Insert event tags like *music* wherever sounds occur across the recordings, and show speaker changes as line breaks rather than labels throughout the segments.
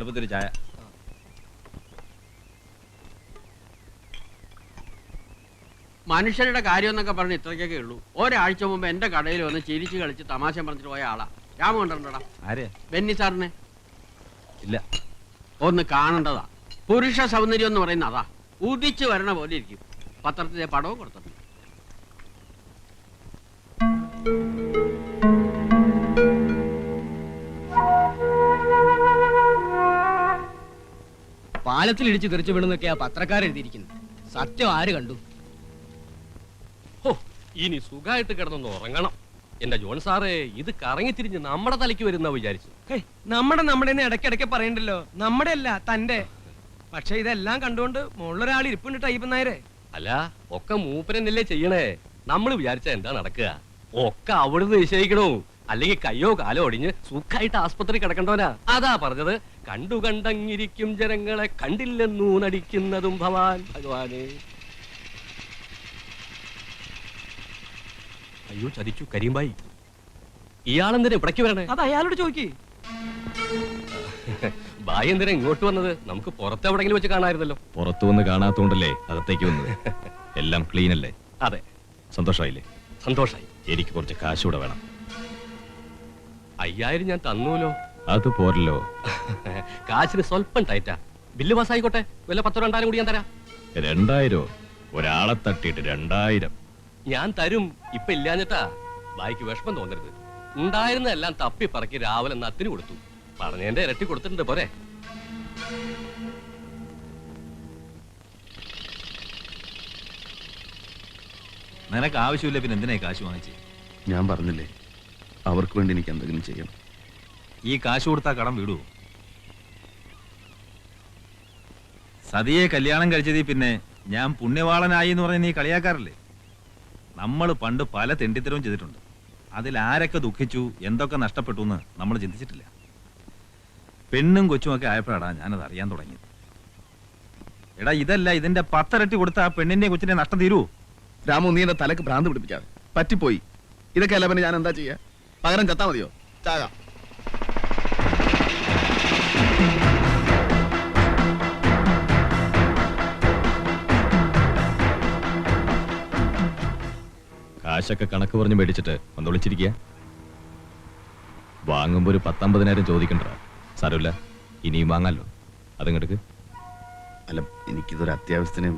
അടുപ്പത്തൊരു ചായ.
മനുഷ്യരുടെ കാര്യം എന്നൊക്കെ പറഞ്ഞ് ഇത്രയ്ക്കൊക്കെ ഉള്ളൂ. ഒരാഴ്ച മുമ്പ് എന്റെ കടയിൽ വന്ന് ചിരിച്ചു കളിച്ച് തമാശ പറഞ്ഞിട്ട് പോയ ആളാ. രാമ കണ്ടിട്ടുണ്ടോടാ
ആരെ?
ബെന്നി സാറിനെ.
ഇല്ല.
ഒന്ന് കാണേണ്ടതാ. പുരുഷ സൗന്ദര്യം എന്ന് പറയുന്ന അതാ. ഉദിച്ചു വരണ പോലെ ഇരിക്കും. പത്രത്തിലെ പടവും കൊടുത്തിട്ടുണ്ട്.
പാലത്തിൽ ഇടിച്ച് തെറിച്ചു വീണെന്നൊക്കെയാ പത്രക്കാരെഴുതിയിരിക്കുന്നത് സത്യം ആര് കണ്ടു?
ഹോ, ഇനി സുഖമായിട്ട് കിടന്നൊന്ന് ഉറങ്ങണം. എന്റെ ജോൺ സാറേ ഇത് കറങ്ങി തിരിഞ്ഞ് നമ്മുടെ തലയ്ക്ക് വരുന്ന വിചാരിച്ചു
ഹേയ്, നമ്മുടെ നമ്മുടെ ഇടയ്ക്കിടയ്ക്ക് പറയണ്ടല്ലോ. നമ്മുടെ അല്ല തന്റെ പക്ഷെ ഇതെല്ലാം കണ്ടുകൊണ്ട് മുകളിലൊരാൾ ഇരിപ്പുണ്ട് ടൈപ്പ് നായരെ.
അല്ല ഒക്കെ മൂപ്പരെന്നല്ലേ ചെയ്യണേ? നമ്മൾ വിചാരിച്ച എന്താ നടക്കുക? ഒക്കെ അവിടുന്ന് നിശ്ചയിക്കണോ? അല്ലെങ്കിൽ കയ്യോ കാലോ ഒടിഞ്ഞ് സുഖമായിട്ട് ആസ്പത്രി കിടക്കണ്ടോനാ അതാ പറഞ്ഞത് കണ്ടു കണ്ടങ്ങിരിക്കും ജനങ്ങളെ കണ്ടില്ലെന്നു നടിക്കുന്നതും ഭവാൻ. ഭഗവാനെ. അയ്യോ ചതിച്ചു കരീംബായി ഇയാളെന്തിനാ ഇവിടേക്ക് വരണേ?
അത് അയാളോട് ചോദിക്കേ.
ബായി എന്തിനാ ഇങ്ങോട്ട് വന്നത്? നമുക്ക് പുറത്തെവിടെങ്കിലും വെച്ച് കാണാമായിരുന്നല്ലോ.
പുറത്തു വന്ന് കാണാത്തോണ്ടല്ലേ അകത്തേക്ക് വന്നത്? എല്ലാം ക്ലീൻ അല്ലേ
അതെ.
സന്തോഷമായില്ലേ?
സന്തോഷായി.
എനിക്ക് കുറച്ച് കാശ് കൂടെ വേണം.
അയ്യായിരം ഞാൻ തന്നൂലോ?
അത് പോരല്ലോ. *laughs*
കാശിന് സ്വല്പം ടൈറ്റാ. ബില്ല് പാസ്സായിക്കോട്ടെ. വല്ല പത്തോ രണ്ടായിരം കൂടി ഞാൻ തരാം.
രണ്ടായിരോ? ഒരാളെ തട്ടിയിട്ട് രണ്ടായിരം.
ഞാൻ തരും. ഇപ്പൊ ഇല്ലാഞ്ഞിട്ടാ ബായിക്ക് വിഷമം തോന്നരുത്. ഉണ്ടായിരുന്നെല്ലാം തപ്പി പറക്കി രാവിലെ നത്തിന് കൊടുത്തു. പറഞ്ഞതിന്റെ ഇരട്ടി കൊടുത്തിട്ടുണ്ട് പോരെ.
നിനക്ക് ആവശ്യമില്ല പിന്നെ എന്തിനായി ഈ കാശ് വാങ്ങിച്ചേ?
ഞാൻ പറഞ്ഞില്ലേ അവർക്ക് വേണ്ടി എനിക്ക് എന്തെങ്കിലും ചെയ്യണം
ഈ കാശ് കൊടുത്താ കടം വിടുവോ സതിയെ കല്യാണം കഴിച്ചതിൽ പിന്നെ ഞാൻ പുണ്യവാളനായി എന്ന് പറഞ്ഞ നീ കളിയാക്കാറില്ലേ? നമ്മൾ പണ്ട് പല തെണ്ടിത്തരവും ചെയ്തിട്ടുണ്ട്. അതിൽ ആരൊക്കെ ദുഃഖിച്ചു എന്തൊക്കെ നഷ്ടപ്പെട്ടു എന്ന് നമ്മൾ ചിന്തിച്ചിട്ടില്ല. പെണ്ണും കൊച്ചുമൊക്കെ ആയപ്പോഴാടാ ഞാനത് അറിയാൻ തുടങ്ങിയത്. എടാ ഇതല്ല ഇതിന്റെ പത്തരട്ടി കൊടുത്ത ആ പെണ്ണിന്റെ കൊച്ചിന്റെ നഷ്ടം തീരുവോ
രാമു നീ എന്റെ തലക്ക് ഭ്രാന്ത് പിടിപ്പിക്കാതെ. പറ്റിപ്പോയി. ഇതൊക്കെ അല്ല പിന്നെ ഞാൻ എന്താ ചെയ്യാ? പകരം ചത്താ മതിയോ? ചാകാം.
കാശൊക്കെ കണക്ക് പറഞ്ഞ് മേടിച്ചിട്ട് ഒന്ന് വിളിച്ചിരിക്കുക വാങ്ങുമ്പോ ഒരു പത്തമ്പതിനായിരം ചോദിക്കണ്ട. സാരമില്ല ഇനിയും വാങ്ങാലോ. അതിങ്ങെടുക്ക്
അല്ല എനിക്കിതൊരു അത്യാവശ്യത്തിന്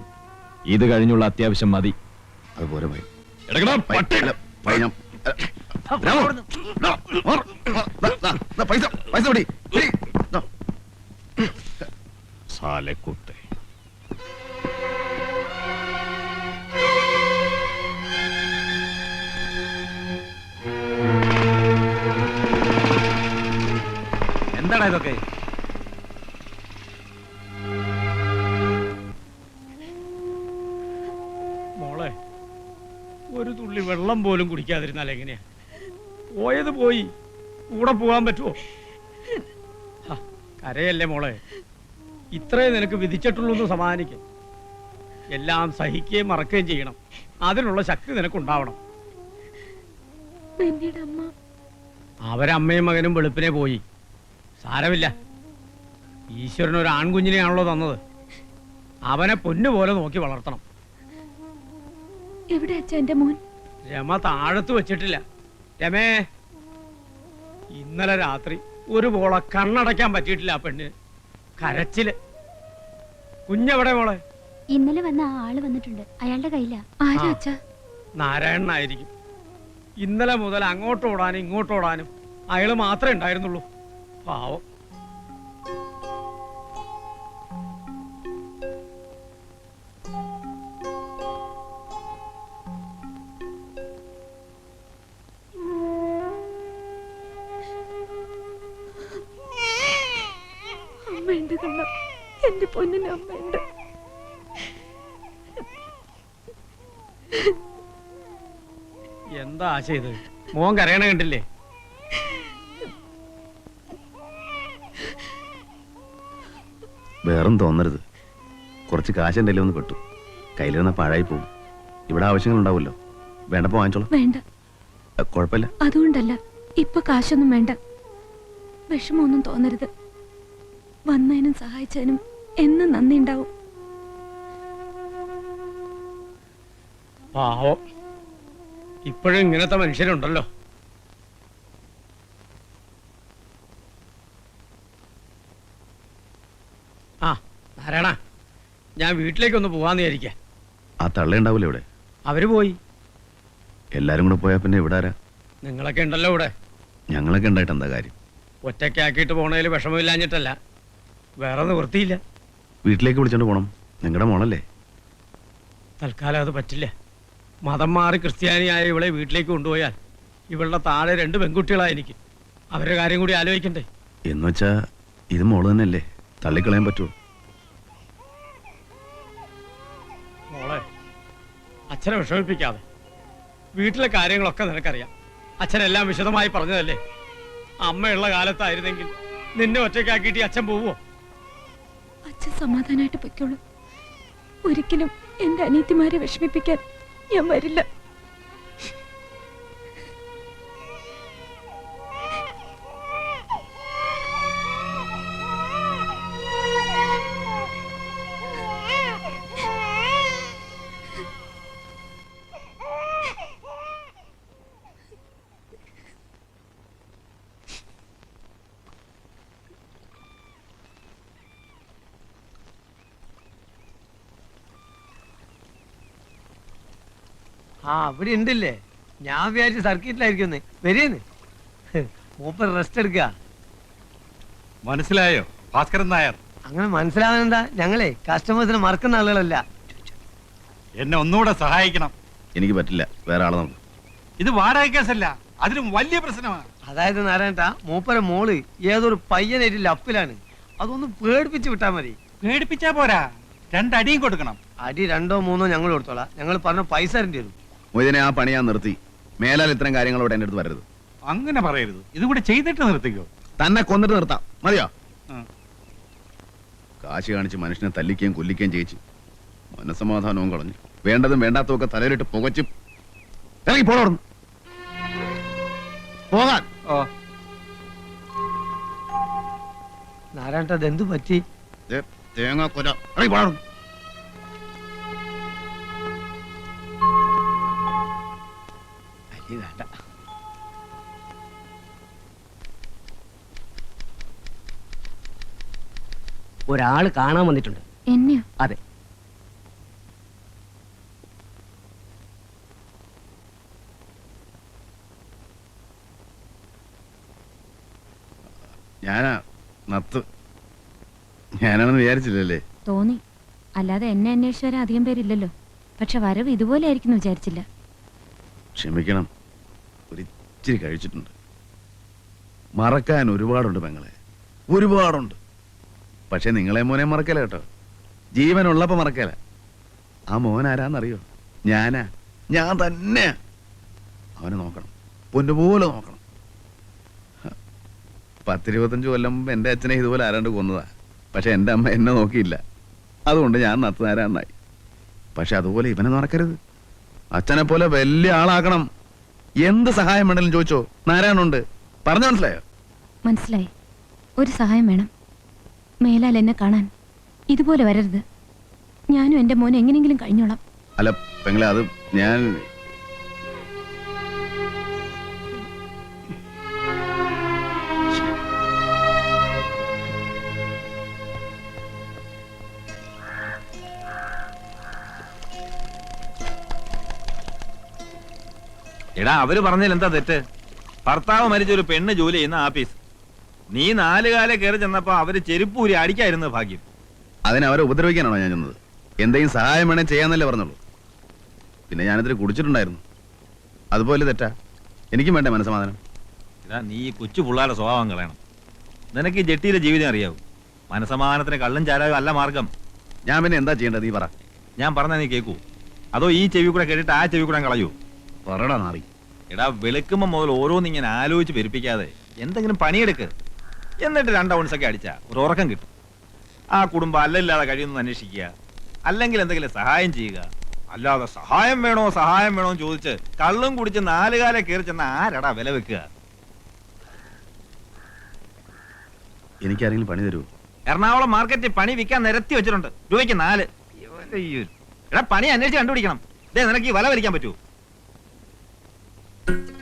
ഇത് കഴിഞ്ഞുള്ള അത്യാവശ്യം മതി.
അതുപോലെ പോയി.
എടുക്കണം പട്ടി.
പൈസ പൈസ പിടി
ഇതൊക്കെ?
മോളെ ഒരു തുള്ളി വെള്ളം പോലും കുടിക്കാതിരുന്നാൽ എങ്ങനെയാ? പോയത് പോയി. കൂടെ പോകാൻ പറ്റുമോ ഹ, കരയല്ലേ മോളെ? ഇത്രേ നിനക്ക് വിധിച്ചിട്ടുള്ളൂ എന്ന് സമാധാനിക്കും എല്ലാം സഹിക്കുകയും മറക്കുകയും ചെയ്യണം. അതിനുള്ള ശക്തി നിനക്കുണ്ടാവണം. അവരമ്മയും മകനും വെളുപ്പിനെ പോയി. സാരമില്ല. ഈശ്വരൻ ഒരു ആൺകുഞ്ഞിനെയാണല്ലോ തന്നത്. അവനെ പൊന്നുപോലെ നോക്കി വളർത്തണം.
എവിടെ എന്റെ മോൻ?
രമ താഴത്ത് വെച്ചിട്ടില്ല. രമേ ഇന്നലെ രാത്രി ഒരു പോള കണ്ണടയ്ക്കാൻ പറ്റിയിട്ടില്ല ആ പെണ്ണ്. കരച്ചിൽ. കുഞ്ഞെവിടെ മോളെ?
ഇന്നലെ വന്ന ആ ആൾ വന്നിട്ടുണ്ട്. അയാളുടെ കയ്യില. ആരാ
ആ.
അച്ഛ?
നാരായണനായിരിക്കും ഇന്നലെ മുതൽ അങ്ങോട്ടോടാനും ഇങ്ങോട്ടോടാനും അയാൾ മാത്രമേ ഉണ്ടായിരുന്നുള്ളൂ. പാവം.
അമ്മയുണ്ട് കണ്ണ. എന്റെ പൊന്നിന് അമ്മയുണ്ട്
എന്താ ആശ ഇത്? മോൻ കരയണ കണ്ടില്ലേ?
വേറൊന്നും തോന്നരുത്. കുറച്ച് കാശ് എന്റെ ഒന്ന് പെട്ടു. കയ്യിലിരുന്ന പാഴായി പോകും. ഇവിടെ ആവശ്യങ്ങൾ ഉണ്ടാവുമല്ലോ വേണ്ടപ്പോ വാങ്ങിച്ചോളൂ.
വേണ്ട.
കുഴപ്പമില്ല.
അതുകൊണ്ടല്ല ഇപ്പൊ കാശൊന്നും വേണ്ട. വിഷമൊന്നും തോന്നരുത്. വന്നതിനും സഹായിച്ചതിനും എന്നും നന്ദി ഉണ്ടാവും
പാവം. ഇപ്പോഴും ഇങ്ങനത്തെ മനുഷ്യരുണ്ടല്ലോ. ആ നാരായണ ഞാൻ വീട്ടിലേക്കൊന്ന് പോവാന്ന് വിചാരിക്കാം.
ആ തള്ള ഉണ്ടാവില്ല ഇവിടെ?
അവർ പോയി.
എല്ലാരും കൂടെ പോയാ പിന്നെ ഇവിടെ ആരാ?
നിങ്ങളൊക്കെ ഉണ്ടല്ലോ ഇവിടെ.
ഞങ്ങളൊക്കെ ഉണ്ടായിട്ട് എന്താ കാര്യം?
ഒറ്റയ്ക്കാക്കിയിട്ട് പോണതിൽ വിഷമമില്ലാഞ്ഞിട്ടല്ല. വേറെ നിവൃത്തിയില്ല
വീട്ടിലേക്ക് വിളിച്ചോണ്ട് പോണം. നിങ്ങളുടെ മോളല്ലേ?
തൽക്കാലം അത് പറ്റില്ല. മതം മാറി ക്രിസ്ത്യാനിയായ ഇവളെ വീട്ടിലേക്ക് കൊണ്ടുപോയാൽ ഇവളുടെ താഴെ രണ്ട് പെൺകുട്ടികളായി എനിക്ക്. അവരുടെ കാര്യം കൂടി ആലോചിക്കണ്ടേ?
എന്ന് വെച്ചാ ഇത് മോൾ തന്നെയല്ലേ? തള്ളിക്കളയാൻ പറ്റുമോ
മോളെ അച്ഛനെ വിഷമിപ്പിക്കാതെ. വീട്ടിലെ കാര്യങ്ങളൊക്കെ നിനക്കറിയാം. അച്ഛനെല്ലാം വിശദമായി പറഞ്ഞതല്ലേ? അമ്മയുള്ള കാലത്തായിരുന്നെങ്കിൽ നിന്നെ ഒറ്റയ്ക്കാക്കിയിട്ട് അച്ഛൻ പോവോ
അച്ഛൻ സമാധാനമായിട്ട് പൊയ്ക്കോളൂ. ഒരിക്കലും എന്റെ അനീതിമാരെ വിഷമിപ്പിക്കാൻ ഞാൻ വരില്ല.
ആ അവിടെ ഉണ്ടല്ലേ. ഞാൻ വിചാരിച്ച സർക്കിട്ടിലായിരിക്കും വരേന്ന്. മൂപ്പർ റെസ്റ്റ് എടുക്കുക
മനസ്സിലായോ? ഭാസ്കരൻ നായർ.
അങ്ങനെ മനസ്സിലാവുന്നെന്താ ഞങ്ങളെ കസ്റ്റമേഴ്സിനെ മറക്കുന്ന ആളുകളല്ല.
എന്നെ ഒന്നുകൂടെ സഹായിക്കണം.
എനിക്ക് പറ്റില്ല. വേറെ ആളെ നോക്ക്.
ഇത് വാടക കേസല്ല. അതിലും വലിയ പ്രശ്നമാണ്.
അതായത് നാരായണ മൂപ്പര മോൾ ഏതൊരു പയ്യനായിട്ട് ലപ്പിലാണ്. അതൊന്ന് പേടിപ്പിച്ച് വിട്ടാ മതി.
പേടിപ്പിച്ചാ പോരാ. രണ്ടടിയും കൊടുക്കണം.
അടി രണ്ടോ മൂന്നോ ഞങ്ങൾ കൊടുത്തോളാം. ഞങ്ങൾ പറഞ്ഞ പൈസ തരേണ്ടി വരും.
മൊയ്തനെ ആ പണി ഞാൻ നിർത്തി. മേലാൽ ഇത്തരം കാര്യങ്ങളോട് എന്റെ അടുത്ത് വരരുത്.
അങ്ങനെ പറയരുത്. ഇത് കൂടെ ചെയ്തിട്ട് നിർത്തിക്കോ.
തന്നെ കൊന്നിട്ട് നിർത്താം. മതിയോ? കാശി കാണിച്ച് മനുഷ്യനെ തല്ലിക്കുകയും കൊല്ലിക്കുകയും ചെയ്യിച്ച് മനസമാധാനവും കളഞ്ഞു വേണ്ടതും വേണ്ടാത്തതും ഒക്കെ തലയിലിട്ട് പുകച്ച് ഇറങ്ങി പോകാൻ.
ഓ.
നാരായണ അതെന്തു പറ്റി?
തേങ്ങ കൊല ഇറങ്ങി പോണോടുന്നു
അരി വേണ്ട.
ഒരാൾ കാണാൻ വന്നിട്ടുണ്ട്.
എന്നെയോ?
അതെ.
ഞാനാ നത്ത്. ഞാനാണെന്ന് വിചാരിച്ചില്ലല്ലേ?
തോന്നി. അല്ലാതെ എന്നെ അന്വേഷിച്ചവരെ അധികം പേരില്ലല്ലോ. പക്ഷെ വരവ് ഇതുപോലെ ആയിരിക്കും വിചാരിച്ചില്ല.
ക്ഷമിക്കണം. ഒരിച്ചിരി കഴിച്ചിട്ടുണ്ട്. മറക്കാൻ ഒരുപാടുണ്ട് പെങ്ങളെ. ഒരുപാടുണ്ട്. പക്ഷെ നിങ്ങളെ മോനെ മറക്കല കേട്ടോ. ജീവനുള്ളപ്പോ മറക്കല. ആ മോൻ ആരാന്നറിയോ? ഞാനാ. ഞാൻ തന്നെ അവനെ നോക്കണം. പൊന്നുപോലെ നോക്കണം. പത്തിരുപത്തഞ്ച് കൊല്ലം എന്റെ അച്ഛനെ ഇതുപോലെ ആരാണ്ട് കൊന്നതാ. പക്ഷെ എന്റെ അമ്മ എന്നെ നോക്കിയില്ല. അതുകൊണ്ട് ഞാൻ നത്തുനാരാന്നായി പക്ഷെ അതുപോലെ ഇവനെ നടക്കരുത് അച്ഛനെ പോലെ വലിയ ആളാക്കണം എന്ത് സഹായം വേണമെങ്കിലും ചോദിച്ചോ? നാരായണുണ്ട് പറഞ്ഞു മനസ്സിലായോ?
മനസ്സിലായി. ഒരു സഹായം വേണം. മേലാൽ എന്നെ കാണാൻ. ഇതുപോലെ വരരുത്. ഞാനും എന്റെ മോനെ എങ്ങനെയെങ്കിലും കഴിഞ്ഞോളാം.
അല്ല പെങ്ങളെ അത് ഞാൻ
എടാ അവർ പറഞ്ഞതിൽ എന്താ തെറ്റ്? ഭർത്താവ് മരിച്ച ഒരു പെണ്ണ് ജോലി ചെയ്യുന്ന ആഫീസ് നീ നാല് കാലം കയറി ചെന്നപ്പോ അവർ ചെരുപ്പൂരി അടിക്കായിരുന്നു ഭാഗ്യം.
അതിനെ അവരെ ഉപദ്രവിക്കാനാണോ ഞാൻ ചെന്നത്? എന്തെങ്കിലും സഹായം വേണേ ചെയ്യാന്നല്ലേ പറഞ്ഞുള്ളൂ. പിന്നെ ഞാനിതിൽ കുടിച്ചിട്ടുണ്ടായിരുന്നു. അതുപോലെ തെറ്റാ. എനിക്കും വേണ്ടേ മനസ്സമാധാനം?
എടാ നീ ഈ കൊച്ചു പിള്ളേരുടെ സ്വഭാവം കളയണം. നിനക്ക് ഈ ജെട്ടിയിലെ ജീവിതം അറിയാവൂ. മനസമാധാനത്തിന് കള്ളും ചാരാവും അല്ല മാർഗം.
ഞാൻ പിന്നെ എന്താ ചെയ്യേണ്ടത്? നീ പറ.
ഞാൻ പറഞ്ഞാൽ നീ കേൾക്കൂ അതോ ഈ ചെവി കൂടെ കേട്ടിട്ട് ആ ചെവി കൂടെ കളയൂ
പറടാ നാറി.
എടാ വെളുക്കുമ്പോ മുതൽ ഓരോന്നിങ്ങനെ ആലോചിച്ച് പെരുപ്പിക്കാതെ എന്തെങ്കിലും പണിയെടുക്ക്. എന്നിട്ട് രണ്ട് ഒക്കെ അടിച്ച ഒരു ഉറക്കം കിട്ടും. ആ കുടുംബം അല്ലല്ലാതെ കഴിയുന്നു അന്വേഷിക്കുക. അല്ലെങ്കിൽ എന്തെങ്കിലും സഹായം ചെയ്യുക. അല്ലാതെ സഹായം വേണോ സഹായം വേണോ എന്ന് ചോദിച്ച് കള്ളും കുടിച്ച് നാലുകാലെ കയറി ചെന്ന ആരടാ വില വെക്കുക?
എനിക്കാരെങ്കിലും പണി തരുമോ
എറണാകുളം മാർക്കറ്റിൽ പണി വിൽക്കാൻ നിരത്തി വെച്ചിട്ടുണ്ട്. രൂപയ്ക്ക് നാല്. ഇവന്റെ ഈ ഒരു- എടാ പണി അന്വേഷിച്ച് കണ്ടുപിടിക്കണം. ദേ നിനക്ക് ഈ വല വലിക്കാൻ പറ്റുമോ you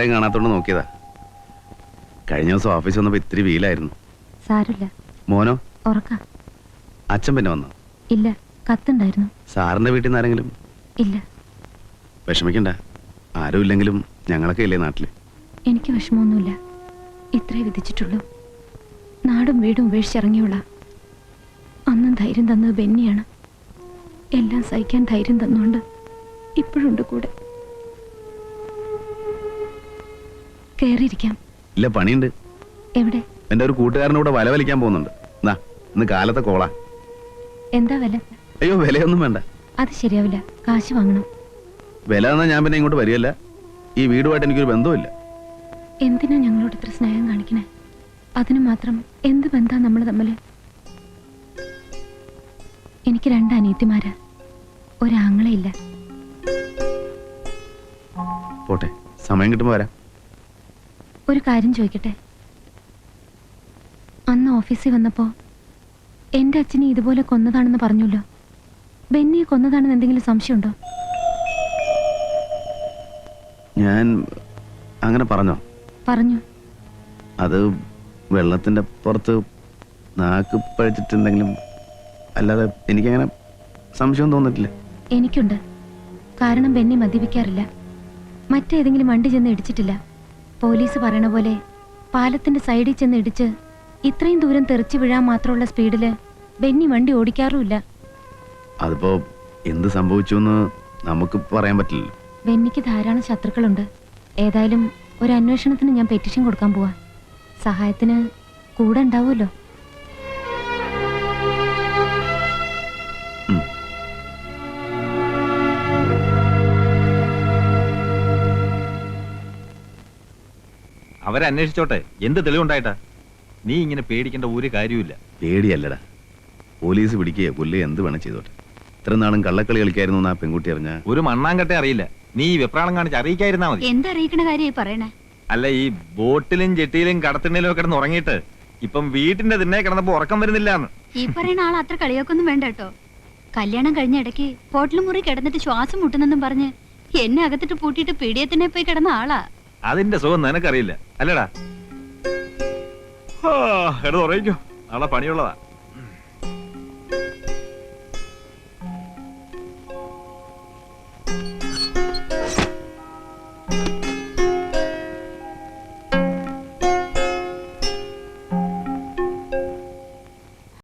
ഉമ്മറത്താരെയും കാണാത്തോണ്ട് നോക്കിയതാ. കഴിഞ്ഞ ദിവസം ഓഫീസ് വന്നപ്പോ ഇത്തിരി വീലായിരുന്നു
സാരില്ല
മോനോ?
ഉറക്ക.
അച്ഛൻ പിന്നെ വന്നു?
ഇല്ല കത്തുണ്ടായിരുന്നു.
സാറിന്റെ വീട്ടിൽ നിന്ന് ആരെങ്കിലും
ഇല്ല.
വിഷമിക്കണ്ട. ആരും ഇല്ലെങ്കിലും ഞങ്ങളൊക്കെ ഇല്ലേ നാട്ടിൽ?
എനിക്ക് വിഷമമൊന്നുമില്ല. ഇത്രേ വിധിച്ചിട്ടുള്ളൂ. നാടും വീടും ഉപേക്ഷിച്ചിറങ്ങിയുള്ള അന്നും ധൈര്യം തന്നത് ബെന്നിയാണ്. എല്ലാം സഹിക്കാൻ ധൈര്യം തന്നുകൊണ്ട് ഇപ്പോഴുണ്ട് കൂടെ. കയറിയിരിക്കാം.
ഇല്ല പണിയുണ്ട്.
എവിടെ?
എന്റെ ഒരു കൂട്ടുകാരനൂടെ വല വലിക്കാൻ പോകുന്നുണ്ട്. ഇന്ന് കാലത്തെ കോളാ.
എന്താ വില?
അയ്യോ വിലയൊന്നും വേണ്ട.
അത് ശരിയാവില്ല. കാശ് വാങ്ങണം.
വില എന്നാ ഞാൻ പിന്നെ ഇങ്ങോട്ട് വരികയല്ല. ഈ വീടുമായിട്ട് എനിക്കൊരു ബന്ധവുമില്ല.
എന്തിനാ ഞങ്ങളോട് ഇത്ര സ്നേഹം കാണിക്കണേ? അതിന് മാത്രം എന്ത് ബന്ധാ നമ്മൾ തമ്മിൽ? എനിക്ക് രണ്ട് അനിയത്തിമാരാ. ഒരാങ്ങളയില്ല
പോട്ടെ സമയം കിട്ടുമ്പോ വരാം.
ഒരു കാര്യം ചോദിക്കട്ടെ? അന്ന് ഓഫീസിൽ വന്നപ്പോ എന്റെ അച്ഛനെ ഇതുപോലെ കൊന്നതാണെന്ന് പറഞ്ഞല്ലോ. ബെന്നിയെ കൊന്നതാണെന്ന് എന്തെങ്കിലും സംശയമുണ്ടോ?
ഞാൻ അങ്ങനെ പറഞ്ഞോ?
പറഞ്ഞു.
അത് വെള്ളത്തിന്റെ പുറത്ത് നാക്ക് പഴിച്ചിട്ടുണ്ടെങ്കിലും അല്ലാതെ എനിക്ക് അങ്ങനെ സംശയം തോന്നിട്ടില്ല.
എനിക്കുണ്ട്. കാരണം ബെന്നി മദ്യപിക്കാറില്ല. മറ്റേതെങ്കിലും വണ്ടി ചെന്ന് ഇടിച്ചിട്ടില്ല. പോലീസ് പറയണ പോലെ പാലത്തിന്റെ സൈഡിൽ ചെന്ന് ഇടിച്ച് ഇത്രയും ദൂരം തെറിച്ചു വീഴാൻ മാത്രമുള്ള സ്പീഡിൽ ബെന്നി വണ്ടി ഓടിക്കാറുമില്ല.
അതിപ്പോ എന്ത് സംഭവിച്ചു എന്ന് നമുക്ക് പറയാൻ പറ്റില്ല.
ബെന്നിക്ക് ധാരാളം ശത്രുക്കളുണ്ട്. ഏതായാലും ഒരു അന്വേഷണത്തിന് ഞാൻ പെറ്റിഷൻ കൊടുക്കാൻ പോവാ. സഹായത്തിന് കൂടെ ഉണ്ടാവുമല്ലോ.
അവരന്വേഷിച്ചോട്ടെ. എന്ത് തെളിവുണ്ടായിട്ടാ? നീ ഇങ്ങനെ പേടിക്കേണ്ട ഒരു കാര്യമില്ല
പേടിയല്ലടാ. പോലീസ് പിടിക്കുകയോ കൊല്ലുകയോ എന്ത് വേണം ചെയ്തോട്ടെ. ഇത്ര നാളും കള്ളക്കളി കളിക്കായിരുന്നു ആ പെൺകുട്ടി അറിഞ്ഞ?
ഒരു മണ്ണാങ്കട്ടെ അറിയില്ല. നീ ഈ വെപ്രാളം കാണിച്ച് അറിയിക്കായിരുന്നാ മതി.
എന്തറിയിക്കണ കാര്യമായി പറയണേ?
അല്ല ഈ ബോട്ടിലും ജെട്ടിയിലും കടത്തിണ്ണിലും ഒക്കെ കിടന്ന് ഉറങ്ങിയിട്ട് ഇപ്പം വീട്ടിന്റെ തിന്നെ കിടന്നപ്പോ ഉറക്കം വരുന്നില്ല
ഈ പറയുന്ന ആൾ അത്ര കളിയാക്കൊന്നും വേണ്ട കേട്ടോ. കല്യാണം കഴിഞ്ഞ ഇടയ്ക്ക് ഹോട്ടൽ മുറി കിടന്നിട്ട് ശ്വാസം മുട്ടുന്നെന്നും പറഞ്ഞ് എന്നെ അകത്തിട്ട് പൂട്ടിയിട്ട് പീഡിയത്തിനെ പോയി കിടന്ന ആളാ.
അതിന്റെ സുഖം നിനക്കറിയില്ല. അല്ലടാ. എടാ ഉറങ്ങിക്കോ. നാളെ പണിയുള്ളതാ.